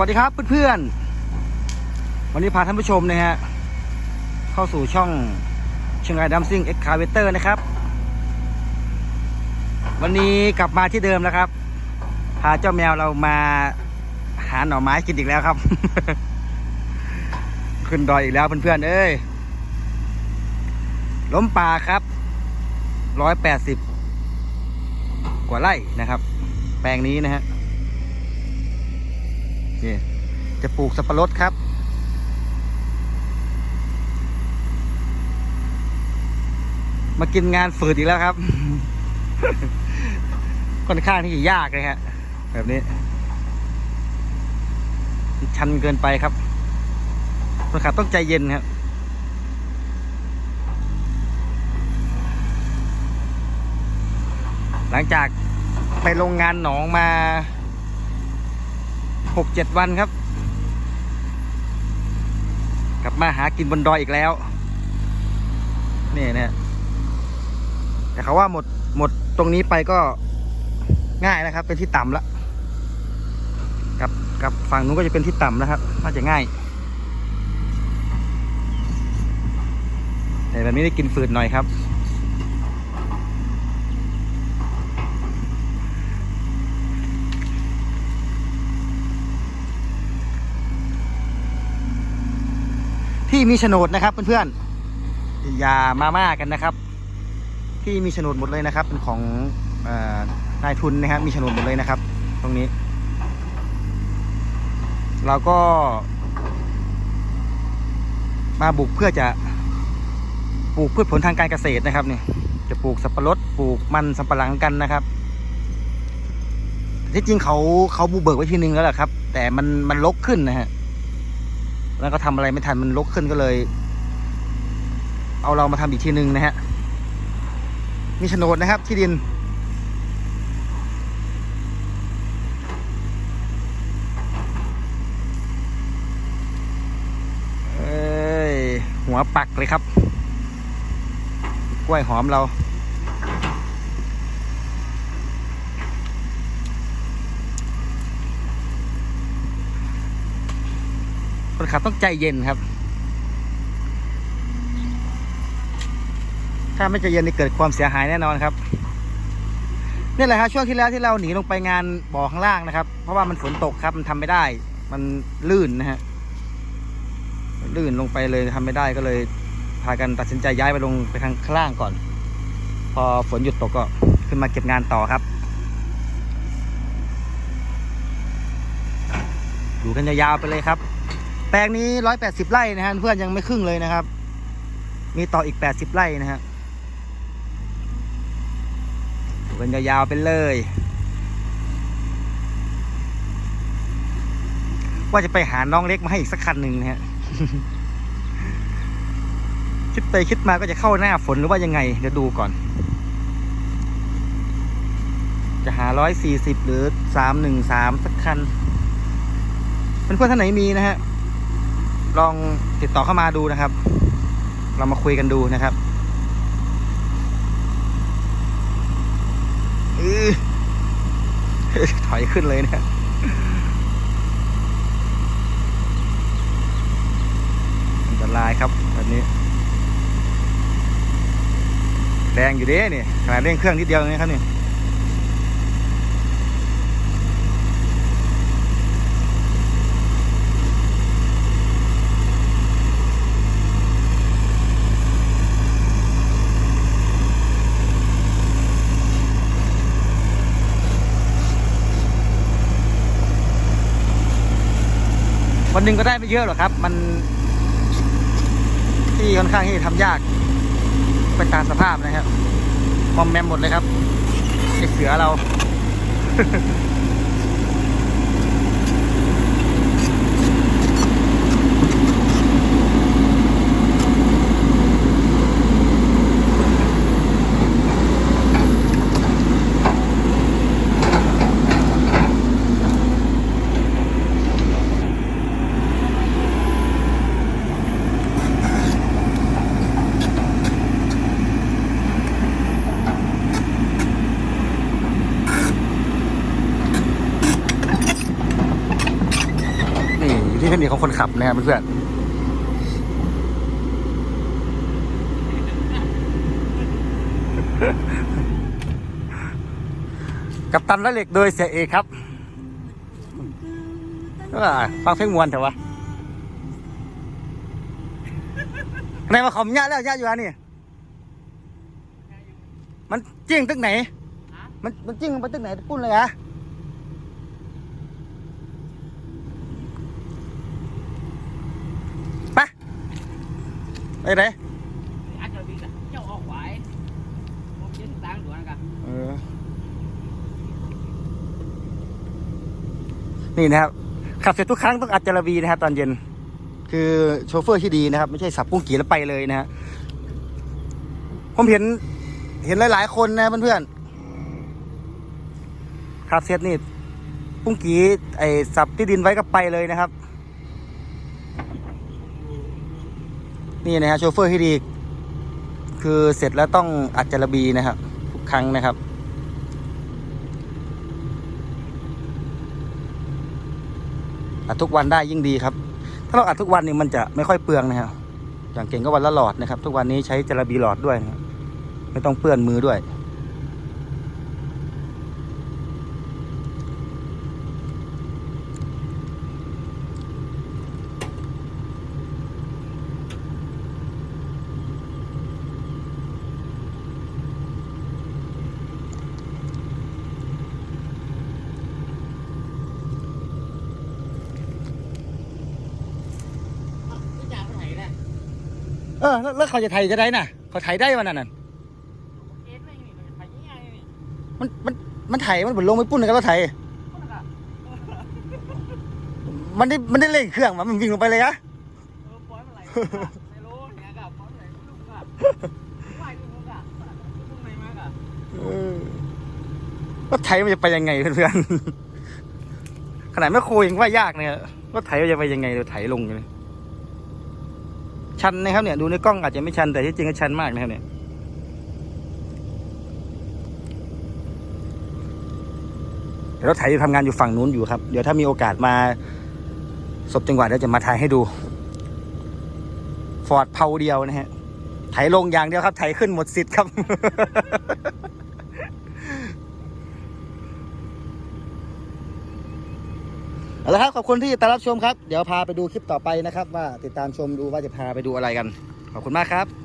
วัสดีครับเพื่อนๆ วันนี้พาท่านผู้ชมนะฮะเข้าสู่ช่องเชียงรายดัมซิ่งเอ็กคาเวเตอร์นะครับ วันนี้กลับมาที่เดิมแล้วครับ พาเจ้าแมวเรามาหาหน่อไม้กินอีกแล้วครับ ขึ้นดอยอีกแล้วเพื่อนๆเอ้ยล้มป่าครับร้อยแปดสิบกว่าไร่นะครับ แปลงนี้นะฮะ นี่จะปลูกสับปะรดครับ มากินงานฝืดอีกแล้วครับ ค่อนข้างที่จะยากเลยฮะ แบบนี้ ชันเกินไปครับคนขับต้องใจเย็นครับหลังจากไปโรงงานหนองมา หกเจ็ดวันครับ กลับมาหากินบนดอยอีกแล้ว นี่นะแต่เขาว่าหมดหมดตรงนี้ไปก็ง่ายนะครับ เป็นที่ต่ำแล้วกับกับฝั่งนู้นก็จะเป็นที่ต่ำนะครับ น่าจะง่ายแต่แบบนี้ได้กินฝืดหน่อยครับ ที่มีโฉนดนะครับเพื่อนๆอย่ามาม่ากันนะครับ ที่มีโฉนดหมดเลยนะครับ เป็นของอนายทุนนะครับมีโฉนดหมดเลยนะครับ ตรงนี้ เราก็ มาบุกเพื่อจะปลูกพืชผลทางการเกษตรนะครับนี่จะปลูกสับปะรดปลูกมันสำปะหลังกันนะครับที่จริงเขาเขาบูเบิกไว้ทีนึงแล้วแหละครับ แต่มันมันลกขึ้นนะฮะ แล้วก็ทำอะไรไม่ทันมันลกขึ้นก็เลย เอาเรามาทำอีกทีหนึ่งนะฮะมีโฉนดนะครับ ที่ดิน เอ้ย หัวปักเลยครับ กล้วยหอมเรา คนขับต้องใจเย็นครับ ถ้าไม่ใจเย็นนี่เกิดความเสียหายแน่นอนครับนี่แหละครับช่วงที่แล้วที่เราหนีลงไปงานบ่อข้างล่างนะครับ เพราะว่ามันฝนตกครับมันทำไม่ได้ มันลื่นนะฮะลื่นลงไปเลยทำไม่ได้ก็เลยพากันตัดสินใจย้ายไปลงไปทางข้างล่างก่อน พอฝนหยุดตกก็ขึ้นมาเก็บงานต่อครับ ดูกันยาวๆไปเลยครับ แปลงนี้ร้อยแปดสิบไร่นะฮะเพื่อนยังไม่ครึ่งเลยนะครับ มีต่ออีกแปดสิบไร่นะฮะดูกันยาวๆไปเลย ว่าจะไปหาน้องเล็กมาให้อีกสักคันหนึ่งนะฮะคิดไปคิดมาก็จะเข้าหน้าฝนหรือว่ายังไง เดี๋ยวดูก่อน จะหาร้อยสี่สิบหรือสามหนึ่งสามสักคันเพื่อนๆท่านไหนมีนะฮะ ลองติดต่อเข้ามาดูนะครับ เรามาคุยกันดูนะครับออถอยขึ้นเลยเนะอันตรายครับแบบนี้ แรงอยู่เด้นี่ขนาดเร่งเครื่องนิดเดียวเองครับนี่ วันหนึ่งก็ได้ไม่เยอะหรอกครับ มันที่ค่อนข้างที่ทำยากไปตามสภาพนะครับมอมแมมหมดเลยครับไอเสือเรา คนิคของคนขับนะครับเพื่อนกับตันและเหล็กโดยเสียเอกครับอ่าฟังเพลงมวนเถอะวะไหนมาขอมญาแล้วญาอยู่อันนี่มันจิ้งตึกไหน มันมันจิ้งไปตึกไหนปุ้นเลยอะ ไปไหน ăn rồi biết là cháu ở ngoài một chín tám đuổi ăn cả เออ นี่นะครับ ขับเสร็จทุกครั้งต้องอัดจารบีนะครับตอนเย็น คือโชเฟอร์ที่ดีนะครับ ไม่ใช่สับปุ้งกีแล้วไปเลยนะฮะ ผมเห็น เห็นหลาย ๆ คนนะเพื่อนๆขับเสร็จนี่ปุ้งกีไอ้สับที่ดินไว้ก็ไปเลยนะครับ นี่นะฮะโชเฟอร์ที่ดี คือเสร็จแล้วต้องอัดจารบีนะครับ ทุกครั้งนะครับ อัดทุกวันได้ยิ่งดีครับ ถ้าเราอัดทุกวันนี่มันจะไม่ค่อยเปลืองนะครับอย่างเก่งก็วันละหลอดนะครับ ทุกวันนี้ใช้จระบีหลอดด้วยนะไม่ต้องเปื้อนมือด้วย เออแล้วแล้วเขาจะไถจะได้น่ะ เขาไถได้วันนั้นน่ะ em này thầy với ai này มันมันมันไถมันเหมือนลงไปปุ้นกันแล้วไถ có được à มันได้มันได้เร่งเครื่องมามันวิ่งลงไปเลยอะ ừ bói mà lại này lố nhà cả bói này lúc cả ngoài lúc cả lúc này mà cả เออรถไถมันจะไปยังไงเพื่อนๆขนาดแม่โคยังว่ายากเนี่ยรถไถมันจะไปยังไงเราไถลงเลย ชันนะครับเนี่ยดูในกล้องอาจจะไม่ชันแต่ที่จริงก็ชันมากนะครับเนี่ยรถไถจะทำงานอยู่ฝั่งนู้นอยู่ครับ เดี๋ยวถ้ามีโอกาสมาสบจังหวะเดี๋ยวจะมาถ่ายให้ดูฟอร์ดเพาเดียวนะฮะไถลงอย่างเดียวครับไถขึ้นหมดสิทธิ์ครับ เอาละครับขอบคุณที่ติดตามรับชมครับ เดี๋ยวพาไปดูคลิปต่อไปนะครับ ว่าติดตามชมดูว่าจะพาไปดูอะไรกัน ขอบคุณมากครับ